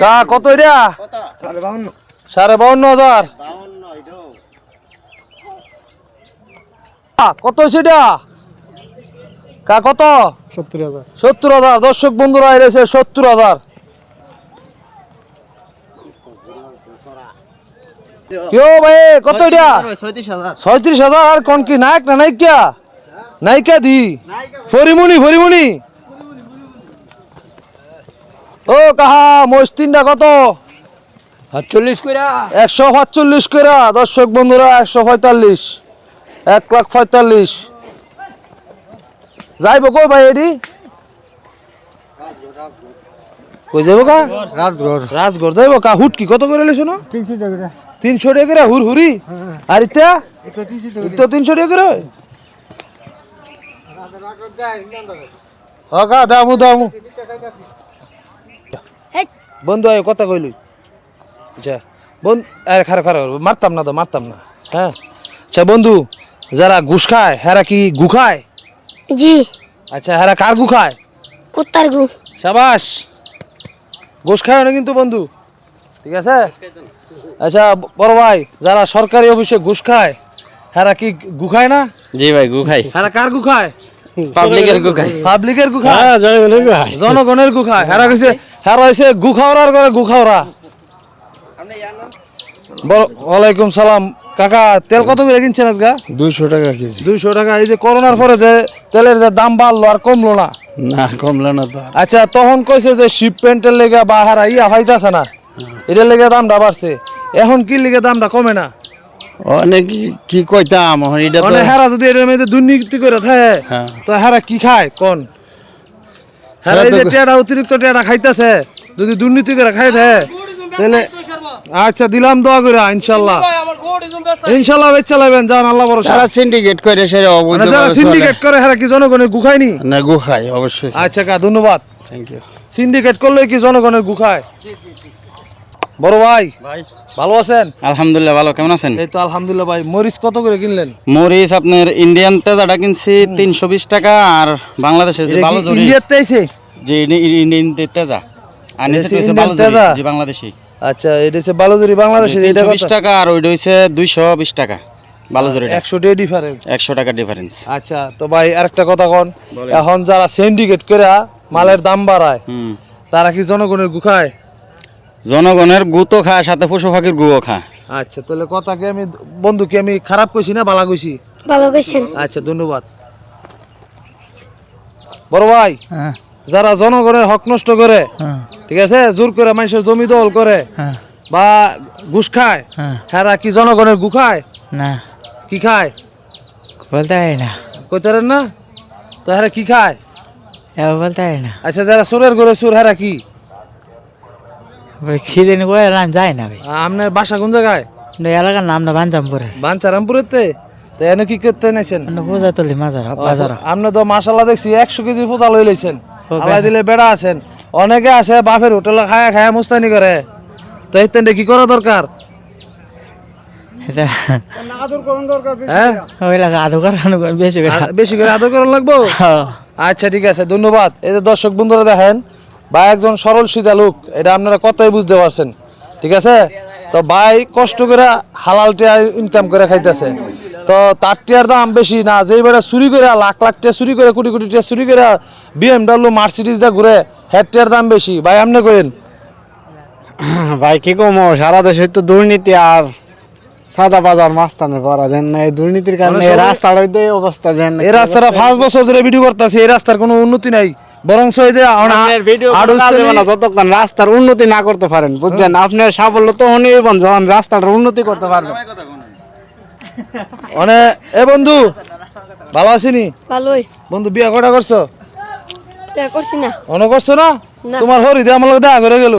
কা, কত এটা? সাড়ে বাউন্ন হাজার। কত সেটা কা, কত? সত্তর হাজার। সত্তর হাজার দর্শক বন্ধুরা এসে সত্তর হাজার। কেউ ভাই, কত এটা? ছয়ত্রিশ হাজার আর কোন কি, নায়ক না নায়িকা? নায়িকা দি। ফরিমুনি ফরিমুনি। ও কাহা মস্তিনটা কত? সাতচল্লিশ কইরা। একশো পাঁচচল্লিশ করে দর্শক বন্ধুরা একশো পঁয়তাল্লিশ। এক লাখ পঁয়তাল্লিশ। যাইব কই ভাই এডি কই যাব কা রাজগড়। রাজগড় যাইব কা হুট কি? কত করে লেছো না? তিনশো টাকা তিনশো টাকা করে হুর হুরি আর ইত্যা এটা তিনশো টাকা করে? হকা দামু দামু। বন্ধু আয় কথা কইলি। আচ্ছা বন্ধু আরে খারাপ খারাপ মারতাম না তো মারতাম না। হ্যাঁ? আচ্ছা বন্ধু যারা ঘুষ খায় হেরা কি গু খায়? জি। আচ্ছা হেরা কার গু খায়? কুত্তার গু সাবাস! ঘুষ খায় না কিন্তু বন্ধু। ঠিক আছে? আচ্ছা বড় ভাই যারা সরকারি অফিসে ঘুষ খায় হেরা কি গু খায় না? জি ভাই গু খাই। হেরা কার গু খায়? পাবলিকের গু খাই। পাবলিকের গু খায়? জনগণের গু খায়। হেরা কইছে হেরা হইছে গু খাওয়ার করে গু খাওয়া ওয়ালাইকুম সালাম। কাকা তেল কত করে কিনছেন আজকে? দুইশো টাকা কেজি। দুইশো টাকা এই যে করোনার পরে যে তেলের যে দাম বাড়লো আর কমলো না। না কমলে না তো আচ্ছা তখন কইছে যে শিপমেন্টের লেগে বা হারা ইয়া ফাইতাছে না। এটার লেগে দামটা বাড়ছে। এখন কি লেগে দামটা কমে না? অনেক কি- কইতাম এটা তো হেরা যদি দুর্নীতি করে থাকে হ্যাঁ। তো হেরা কি খায়? কোন। হেরা এই যে টেরা অতিরিক্ত টেরা খাইতেছে। যদি দুর্নীতি করে খাই দে। তাহলে আচ্ছা দিলাম দোয়া করে ইনশাল্লাহ। ইনশাল্লাহ বেচ চালাবেন যান আল্লাহ বড় সারা সিন্ডিকেট করে অবৈধ মানে যারা সিন্ডিকেট করে হেরা কি জনগণের গুখায়নি। না গুখাই অবশ্যই। আচ্ছা কা ধন্যবাদ। থ্যাংক ইউ সিন্ডিকেট করলে কি জনগণের গুখায় বড় ভাই ভাই। ভালো আছেন? আলহামদুলিল্লাহ ভালো। কেমন আছেন? এই তো আলহামদুলিল্লাহ ভাই মরিচ কত করে কিনলেন? মরিচ আপনার ইন্ডিয়ান তেজাটা কিনছি তিনশো বিশ টাকা আর বাংলাদেশের যে ভালো জরি ইন্ডিয়াতে আইছে? যে ইন্ডিয়ান তেজা। আর নিচে ভালো জরি যে বাংলাদেশি। আচ্ছা এটা হচ্ছে বালুদুরি বাংলাদেশের এটা তিনশো বিশ টাকা আর ওইটা হচ্ছে দুইশো বিশ টাকা ভালো জরি একশো ডে ডিফারেন্স একশো টাকা ডিফারেন্স আচ্ছা তো ভাই আরেকটা কথা কন। এখন যারা সিন্ডিকেট করে মালের দাম বাড়ায় তারা কি জনগণের গুখায় জনগণের গুতো খায় সাথে পশু পাখির গুও খায় আচ্ছা তাহলে কথা কি আমি বন্ধু কি আমি খারাপ কইছি না ভালো কইছি? ভালো কইছেন। আচ্ছা ধন্যবাদ। বড় ভাই হ্যাঁ। যারা জনগণের হক নষ্ট করে হ্যাঁ। ঠিক আছে জোর করে মানুষের জমি দখল করে হ্যাঁ। বা ঘুষ খায় হ্যাঁ। কি জনগণের গু খায়? না। কি খায়? বলতে হয় না। কইতারেন না? তো হ্যাঁ কি খায়? বলতে হয় না। আচ্ছা যারা সুরের ঘরে সুর হ্যাঁ কি? খিদে নি করে রান যায় না ভাই। আপনার বাসা কোন জায়গায়? এলাকার নাম না বাঞ্জামপুরে বাঞ্চারামপুরেতে? তো এনে কি করতে নাইছেন বোঝা তুলি মাজার বাজার। আপনি তো দেখছি একশো কেজি পূজা লই লইছেন। আল্লাহ দিলে বেড়া আছেন। অনেকে আছে বাপের হোটেলে খায়া খায়া মুস্তানি করে। তো এই কি করা দরকার? হ্যাঁ? বেশি করে। আদর করা লাগবো। আচ্ছা ঠিক আছে ধন্যবাদ। এই যে দর্শক বন্ধুরা দেখেন ভাই একজন সরল সিধা লোক এটা আপনারা কতই বুঝতে পারছেন? ঠিক আছে? তো ভাই কষ্ট করে হালাল ইনকাম করে খাইতেছে। তো তার টিয়ার দাম বেশি না যেই বেড়া চুরি করে লাখ লাখ টিয়া চুরি করে কোটি কোটি টিয়া চুরি করে বিএমডাব্লিউ মার্সিডিজ দা ঘুরে হেড টিয়ার দাম বেশি। ভাই আপনি কইন? ভাই কি কম সারা দেশে তো দুর্নীতি আর সাদা বাজার মাস্তানে পড়া যেন না। এই দুর্নীতির কারণে এই রাস্তার অবস্থা যেন এই রাস্তাটা পাঁচ বছর ধরে ভিডিও করতেছে এই রাস্তার কোনো উন্নতি নাই। বরং এই যে আপনার ভিডিও না যতক্ষণ রাস্তার উন্নতি না করতে পারেন বুঝছেন? আপনার সাফল্য তো যখন রাস্তাটার উন্নতি করতে পারবেন। মানে এ বন্ধু ভালো আছিনি? ভালোই। বন্ধু বিয়া কটা করছ? করছি না। মনে করছ না। তোমার হরিদে আমার দেখা করে গেল।